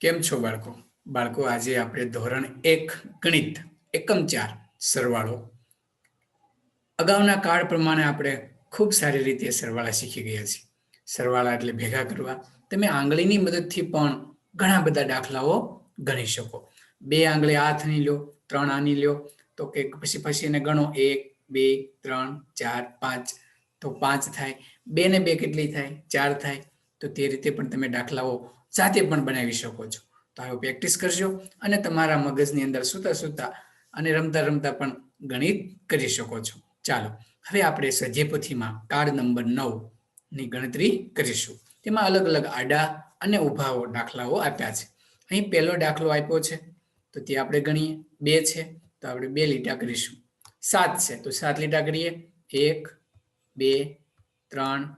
કેમ છો બાળકો? બાળકો, આજે આપણે ધોરણ એક ગણિત, એકમ ચાર સરવાળો. અગાઉના કાળ પ્રમાણે આપણે ખૂબ સારી રીતે સરવાળા શીખી ગયા છીએ. સરવાળા એટલે ભેગા કરવા. તમે આંગળીની મદદથી પણ ઘણા બધા દાખલાઓ ગણી શકો. બે આંગળી હાથની લો, ત્રણ આની લ્યો તો કે પછી પછી એને ગણો. એક, બે, ત્રણ, ચાર, પાંચ. તો પાંચ થાય. બે ને બે કેટલી થાય? ચાર થાય. તો તે રીતે પણ તમે દાખલાઓ જાતે પણ બનાવી શકો છો. તો હવે પ્રેક્ટિસ કરજો અને તમારા મગજની અંદર સૂતા સૂતા અને રમતા રમતા પણ ગણિત કરી શકો છો. ચાલો, હવે આપણે સજેપથીમાં કાર્ડ નંબર નવની ગણતરી કરીશું. તેમાં અલગ અલગ આડા અને ઉભાઓ દાખલાઓ આપ્યા છે. અહીં પહેલો દાખલો આપ્યો છે, તો તે આપણે ગણીએ. બે છે, તો આપણે બે લીટા કરીશું. સાત છે, તો સાત લીટા કરીએ. એક, બે, ત્રણ,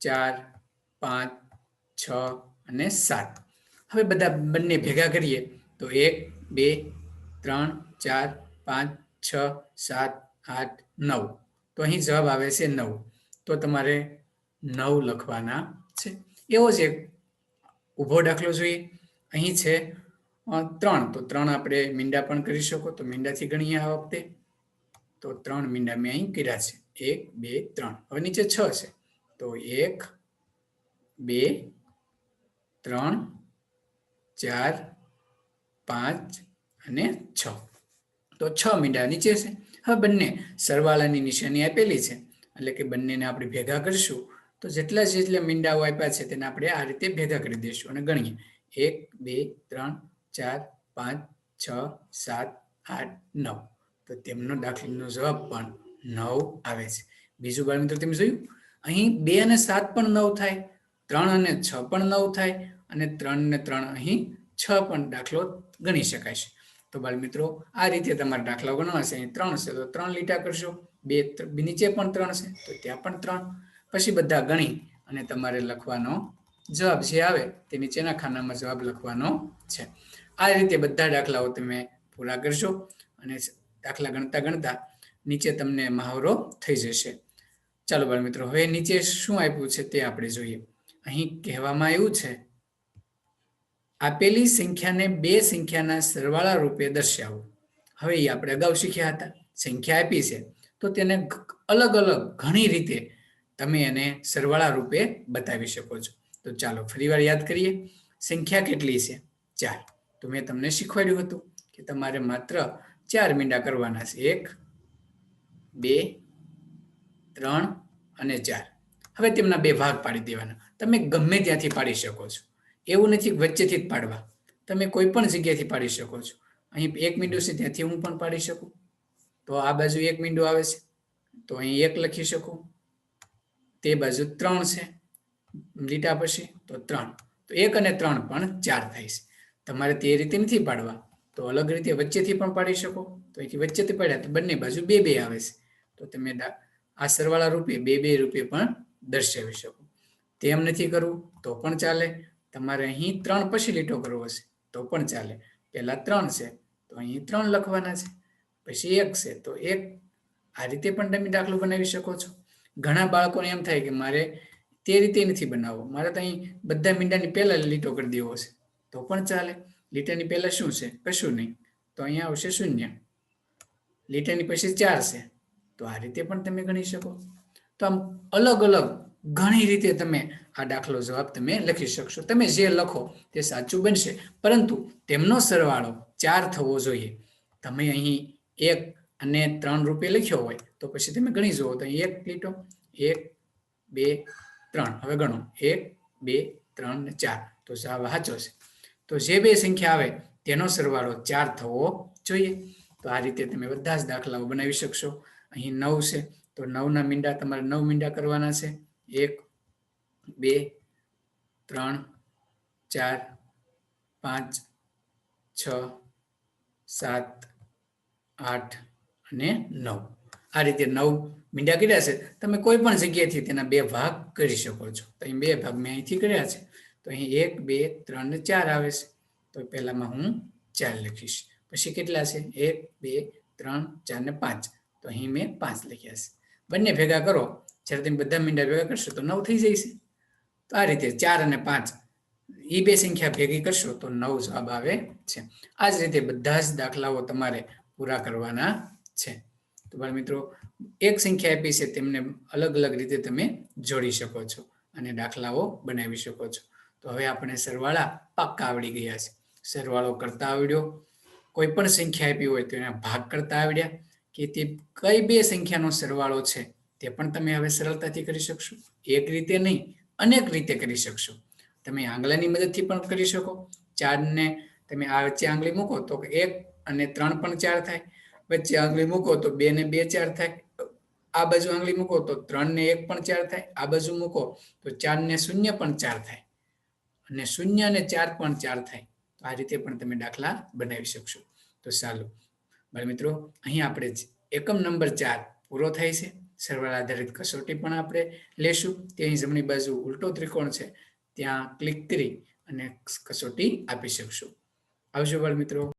ચાર, પાંચ, છ અને સાત. હવે બધા બંને ભેગા કરીએ તો એક, બે, ત્રણ, ચાર, પાંચ, છ, સાત, આઠ, નવ. તો અહીં જવાબ આવે છે નવ. તો તમારે નવ લખવાના છે. એવો જ એક ઊભો દાખલો જોઈએ. અહીં છે ત્રણ. તો ત્રણ આપણે મીંડા પણ કરી શકો. તો મીંડાથી ગણીએ આ વખતે. તો ત્રણ મીંડા મેં અહીં કર્યા છે. એક, બે, ત્રણ. હવે નીચે છ છે. તો એક, બે ત્રણ, ચાર, પાંચ અને છ. તો છ મીંડા નીચે છે. હવે બંને સરવાળાની નિશાની આપેલી છે. એટલે કે બંનેને આપણે ભેગા કરીશું. તો જેટલા જેટલા મીંડાઓ આપ્યા છે તેને આપણે આ રીતે ભેગા કરી દઈશું અને ગણીએ. એક, બે, ત્રણ, ચાર, પાંચ, છ, સાત, આઠ, નવ. તો તેમનો દાખલાનો જવાબ પણ નવ આવે છે. બીજું બાળ મિત્રો તમે જોયું? અહીં બે અને સાત પણ નવ થાય. ત્રણ અને છ પણ નવ થાય. અને ત્રણ ને ત્રણ અહીં છ પણ દાખલો ગણી શકાય છે. તો બાળમિત્રો, આ રીતે તમારે દાખલા ગણવા છે અહીં ત્રણ છે તો ત્રણ લીટા કરશો. બે નીચે પણ ત્રણ છે તો ત્યાં પણ ત્રણ. પછી બધા ગણી અને તમારે લખવાનો જવાબ જે આવે તે નીચેના ખાનામાં જવાબ લખવાનો છે. આ રીતે બધા દાખલાઓ તમે પૂરા કરશો અને દાખલા ગણતા ગણતા નીચે તમને મહાવરો થઈ જશે. ચાલો બાળ મિત્રો હવે નીચે શું આપ્યું છે તે આપણે જોઈએ. અહીં કહેવામાં આવ્યું છે આપેલી સંખ્યાને બે સંખ્યાના સરવાળા રૂપે દર્શાવો. હવે એ આપણે અગાઉ શીખ્યા હતા. સંખ્યા આપી છે. તો તેને અલગ અલગ ઘણી રીતે તમે એને સરવાળા રૂપે બતાવી શકો છો. તો ચાલો ફરીવાર યાદ કરીએ. સંખ્યા કેટલી છે? ચાર. તો મેં તમને શીખવાડ્યું હતું કે તમારે માત્ર ચાર મીંડા કરવાના છે. એક, બે, ત્રણ અને ચાર. હવે તેમના બે ભાગ પાડી દેવાના. તમે ગમે ત્યાંથી પાડી શકો છો. એવું નથી વચ્ચેથી જ પાડવા. તમે કોઈ પણ જગ્યાથી પાડી શકો છો. અહીં એક મીંડું છે, ત્યાંથી હું પણ પાડી શકું. તો આ બાજુ એક મીંડું આવે છે. તો અહીં એક લખી શકું. તે બાજુ ત્રણ છે. લીટા પછી તો ત્રણ. તો એક અને ત્રણ પણ ચાર થાય છે. તમારે તે રીતે નથી પાડવા. તો અલગ રીતે વચ્ચેથી પણ પાડી શકો. તો અહીંથી વચ્ચેથી પાડ્યા તો બંને બાજુ બે બે આવે છે. તો તમે આ સરવાળા રૂપે બે બે રૂપે પણ દર્શાવી શકો. તેમ નથી કરવું તો પણ ચાલે. તમારે અહીં ત્રણ પછી લીટો કરવો છે, તો પણ ચાલે. પહેલાં ત્રણ છે, તો અહીં ત્રણ લખવાના છે. પછી એક છે, તો એક આ રીતે પણ તમે દાખલો બનાવી શકો છો. ઘણા બાળકોને એમ થાય કે મારે તે રીતે નથી બનાવવો. મારે તો અહીં બધા મીંડાની પહેલા લીટો કરી દેવો છે. તો પણ ચાલે. લીટાની પહેલા શું છે? કશું નહીં. તો અહીંયા આવશે શૂન્ય. લીટાની પછી ચાર છે. તો આ રીતે પણ તમે ગણી શકો. તો આમ અલગ અલગ ઘણી રીતે તમે આ દાખલો જવાબ તમે લખી શકશો. તમે જે લખો તે સાચું બનશે. પરંતુ તેમનો સરવાળો ચાર થવો જોઈએ. તમે અહીં એક અને ત્રણ રૂપે લખ્યો હોય તો પછી તમે ગણી જુઓ તો અહીં એક લીટો, એક, બે, ત્રણ. હવે ગણો. એક, બે, ત્રણ ને ચાર. તો જવાબ સાચો છે. તો જે બે સંખ્યા આવે તેનો સરવાળો ચાર થવો જોઈએ. તો આ રીતે તમે બધા જ દાખલાઓ બનાવી શકશો. અહીં નવ છે. તો નવના મીંડા તમારે નવ મીંડા કરવાના છે. એક બે, ત્રણ, ચાર, પાંચ, છ, સાત, આઠ અને નવ. આ રીતે નવ મીંડા કર્યા છે. તમે કોઈ પણ જગ્યાએથી તેના બે ભાગ કરી શકો છો. તો અહીં બે ભાગ મેં અહીંથી કર્યા છે. તો અહીં એક, બે, ત્રણ ચાર આવે છે. તો પહેલામાં હું ચાર લખીશ. પછી કેટલા છે? એક, બે, ત્રણ, ચાર ને પાંચ. તો અહીં મેં પાંચ લખ્યા છે. બંને ભેગા કરો. જ્યારે તમે બધા મીંડા ભેગા કરશો તો નવ થઈ તો આ રીતે ચાર અને પાંચ. એ બે સંખ્યા ભેગી કરશો તો નવ જવાબ આવે છે. આ જ રીતે બધા જ દાખલાઓ તમારે પૂરા કરવાના છે. તો બાળ મિત્રો, એક સંખ્યા આપી છે તેમને અલગ અલગ રીતે તમે જોડી શકો છો અને દાખલાઓ બનાવી શકો છો. તો હવે આપણે સરવાળા પાક્કા આવડી ગયા છે. સરવાળો કરતા આવડ્યો. કોઈ પણ સંખ્યા આપી હોય તો એના ભાગ કરતા આવડ્યા કે તે કઈ બે સંખ્યાનો સરવાળો છે તે પણ તમે હવે સરળતાથી કરી શકશો. એક રીતે નહીં અનેક રીતે કરી શકશો. તમે આંગળાની મદદથી પણ કરી શકો. ચારને તમે આ વચ્ચે આંગળી મૂકો તો એક અને ત્રણ પણ ચાર થાય. વચ્ચે આંગળી મૂકો તો બે ને બે ચાર થાય. આ બાજુ આંગળી મૂકો તો ત્રણ ને એક પણ ચાર થાય. આ બાજુ મૂકો તો ચાર ને શૂન્ય પણ ચાર થાય. અને શૂન્ય અને ચાર પણ ચાર થાય. તો આ રીતે પણ તમે દાખલા બનાવી શકશો. તો ચાલો, બાળ મિત્રો, અહીં આપણે એકમ નંબર ચાર પૂરો થાય છે. સરવાળા આધારિત કસોટી પણ આપણે લેશું. ત્યાં જમણી બાજુ ઉલટો ત્રિકોણ છે. ત્યાં ક્લિક કરી અને કસોટી આપી શકશું. આવજો બાળ મિત્રો